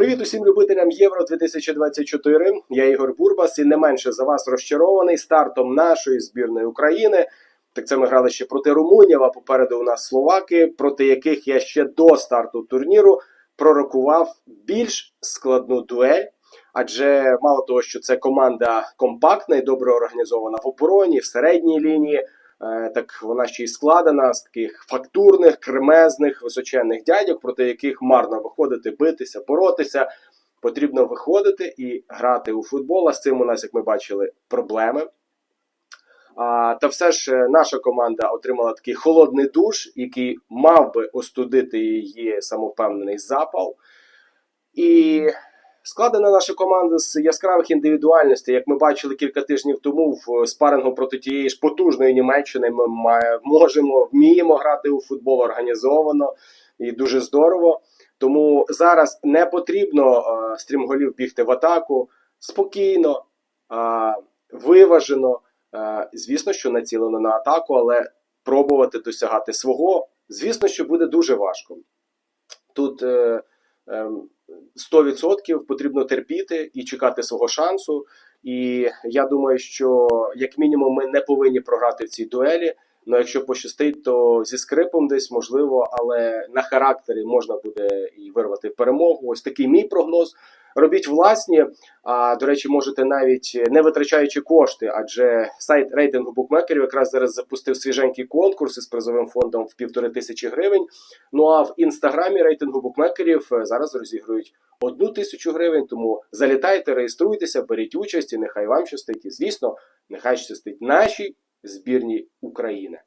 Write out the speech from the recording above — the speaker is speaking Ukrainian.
Привіт усім любителям Євро 2024. Я Ігор Бурбас і не менше за вас розчарований стартом нашої збірної України. Так це ми грали ще проти Румунів, а попереду у нас Словаки, проти яких я ще до старту турніру пророкував більш складну дуель. Адже мало того, що це команда компактна і добре організована в обороні, в середній лінії, так вона ще й складена з таких фактурних, кремезних, височенних дядьок, проти яких марно виходити, битися, боротися. Потрібно виходити і грати у футбол. А з цим у нас, як ми бачили, проблеми. А, та все ж е, наша команда отримала такий холодний душ, який мав би остудити її самовпевнений запал. І складена наша команда з яскравих індивідуальностей. Як ми бачили кілька тижнів тому в спарингу проти тієї ж потужної Німеччини, ми можемо, вміємо грати у футбол організовано і дуже здорово. Тому зараз не потрібно е, стрімголів бігти в атаку спокійно, е, виважено. Е, звісно, що націлено на атаку, але пробувати досягати свого, звісно, що буде дуже важко. Тут е, 100% потрібно терпіти і чекати свого шансу. І я думаю, що як мінімум ми не повинні програти в цій дуелі. Ну, якщо пощастить, то зі скрипом десь можливо, але на характері можна буде і вирвати перемогу. Ось такий мій прогноз. Робіть власні. А до речі, можете навіть не витрачаючи кошти, адже сайт рейтингу букмекерів якраз зараз запустив свіженький конкурс із призовим фондом в півтори тисячі гривень. Ну а в інстаграмі рейтингу букмекерів е, зараз розігрують одну тисячу гривень. Тому залітайте, реєструйтеся, беріть участь і нехай вам щастить. І звісно, нехай щастить нашій збірній України.